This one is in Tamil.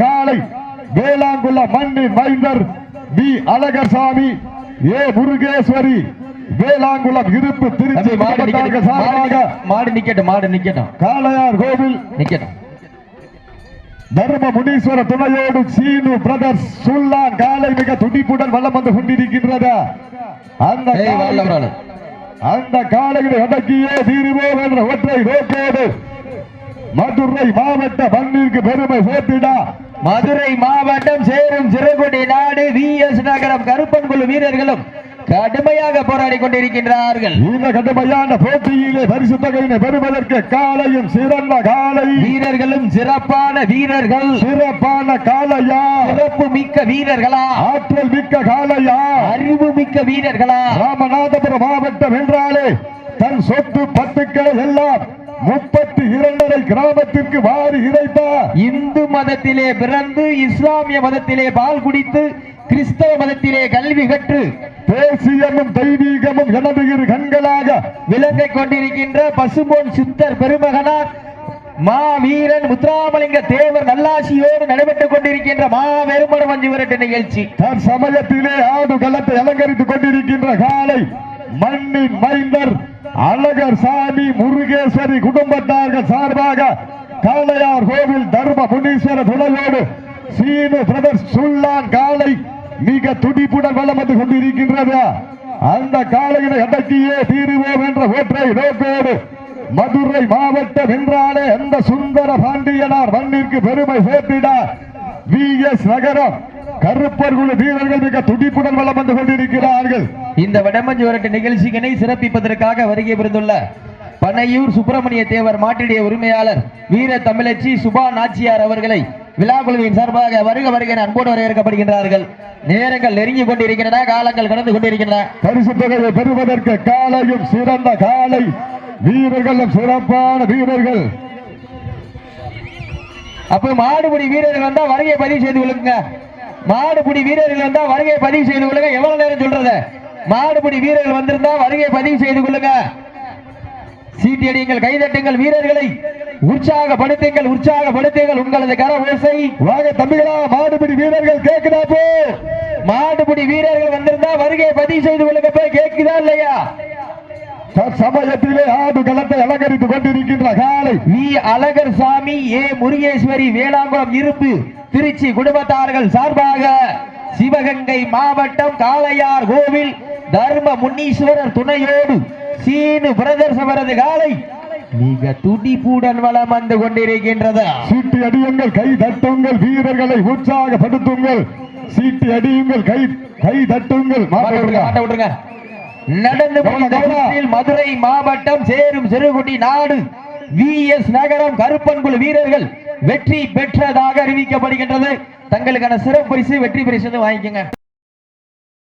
காலை வேளாங்குள்ள மண்ணின் மைந்தர் பி அழகர்சாமி ஏ. முருகேஸ்வரி வேளாங்குளம் இருப்பு திருச்சி தம்பி, மாடு மாவட்ட நிக்கட்டும். சார்பாக மாடு நிக்கட்டும் மாடு நிக்கட்டும். காளையார் கோவில் நிக்கட்டும். தர்ம முனீஸ்வர துணையோடு சீனு பிரதர்ஸ் சுல்லான் காலை மிக துடிப்புடன் வலம் வந்து கொண்டிருக்கின்றது? அந்த அந்த காலைகளை அடக்கியே தீருவோம் என்ற ஒற்றை நோக்கோடு மதுரை மாவட்ட மண்ணிற்கு பெருமை சேர்த்திட. மதுரை மாவட்டம் சேரும் சிறுகுடி நாடு வி எஸ் நகரம் கருப்பன் குழு வீரர்களும் கடுமையாக போராடி கொண்டிருக்கின்றார்கள். இந்த கடுமையான போட்டியிலே பரிசு தொகையினை பெறுவதற்கு காலையும் சிறந்த காலை. வீரர்களும் சிறப்பான வீரர்கள். சிறப்பான காளையா சிறப்பு மிக்க வீரர்களா? ஆற்றல் மிக்க காளையா அறிவு மிக்க வீரர்களா? ராமநாதபுரம் மாவட்டம் என்றாலே தன் சொத்து பத்துக்களை எல்லாம் முப்பத்தி இரண்டரை கிராமத்திற்கு வாரி இறைத்த இந்து மதத்திலே பிறந்து இஸ்லாமிய மதத்திலே பால் குடித்து கிறிஸ்தவ மதத்திலே கல்வி கற்று தேசியமும் தெய்வீகமும் எனது இரு கண்களாக விளங்கிக் கொண்டிருக்கின்ற பசும்பொன் சித்தர் பெருமகனார் மா வீரன் முத்துராமலிங்க தேவர் நல்லாசியோடு நடைபெற்றுக் கொண்டிருக்கின்ற மா வெறுமட மஞ்சு விரட்டு நிகழ்ச்சி. தன் சமயத்திலே ஆடு களத்தை அலங்கரித்துக் கொண்டிருக்கின்ற காலை மண்ணின் மைந்தர் அழகர் சாமி முருகேஸ்வரி குடும்பத்தார்கள் சார்பாக காளையார் கோவில் தர்ம முனீஸ்வர துணையோடு சீனு பிரதர் சுல்லான் காலை மிக துடிப்புடன் வளம் வந்து கொண்டிருக்கின்றது. அந்த காலையினை அடக்கியே தீருவோம் என்ற ஒற்றை நோக்கோடு மதுரை மாவட்டம் என்றாலே அந்த சுந்தர பாண்டியனார் மண்ணிற்கு பெருமை சேர்த்திட வி எஸ் நகரம் கருப்பர் குழு வீரர்கள் மிக துடிப்புடன் வலம் வந்து கொண்டிருக்கிறார்கள். இந்த வடமஞ்சு விரட்டு நிகழ்ச்சியினை சிறப்பிப்பதற்காக வருகை புரிந்துள்ள பனையூர் சுப்பிரமணிய தேவர் மாட்டிடைய உரிமையாளர் வீர தமிழச்சி சுபா நாச்சியார் அவர்களை விழா குழுவின் சார்பாக வருக வருக என அன்போடு வரவேற்கப்படுகின்றார்கள். நேரங்கள் நெருங்கி கொண்டிருக்கின்றன காலங்கள் கடந்து கொண்டிருக்கின்றன. பரிசு தொகையை பெறுவதற்கு காலையும் சிறந்த காலை. வீரர்களும் சிறப்பான வீரர்கள். அப்ப மாடுபிடி வீரர்கள் வந்தா வருகை பதிவு செய்து கொள்ளுங்க. மாடுபிடி வீரர்கள் வந்தா வருகை பதிவு செய்து கொள்ளுங்க. எவ்வளவு நேரம் சொல்றது? மாடுபிடி வீரர்கள் வந்திருந்தா வருகை பதிவு செய்து கொள்ளுங்க. சீட்டியடியுங்கள் கைதட்டுங்கள் வீரர்களை. உற்சாகப்படுத்துங்கள் உற்சாகப்படுத்துங்கள். உங்களது கர ஓசை. வாங்க தம்பிகளா மாடுபிடி வீரர்கள் கேக்குதா போ? மாடுபிடி வீரர்கள் வந்திருந்தா வருகை பதிவு செய்து கொள்ளுங்க போய் கேக்குதா இல்லையா? சமயத்திலே ஆடு களத்தை அலங்கரித்துக் கொண்டிருக்கின்ற காலை. வி. அழகர் சாமி ஏ. முருகேஸ்வரி வேளாங்குளம் இருப்பு திருச்சி குடும்பத்தார்கள் சார்பாக சிவகங்கை மாவட்டம் காளையார் கோவில் தர்ம முன்னீஸ்வரர் துணையோடு சீனு பிரதர்ஸ் அவரது காலை மிக துடிப்புடன் வளம் வந்து கொண்டிருக்கின்றது. சீட்டி அடியுங்கள் கை தட்டுங்கள் வீரர்களை உற்சாகப்படுத்துங்கள். சீட்டி அடியுங்கள் கை கை தட்டுங்கள். நடந்து மதுரை மாவட்டம் சேரும் சிறுகுடி நாடு. வி எஸ் நகரம் கருப்பன்குழு வீரர்கள் வெற்றி பெற்றதாக அறிவிக்கப்படுகின்றது. தங்களுக்கான சிறப்பு பரிசு வெற்றி பரிசு வாங்கிக்கங்க வாங்கிக்கோங்க.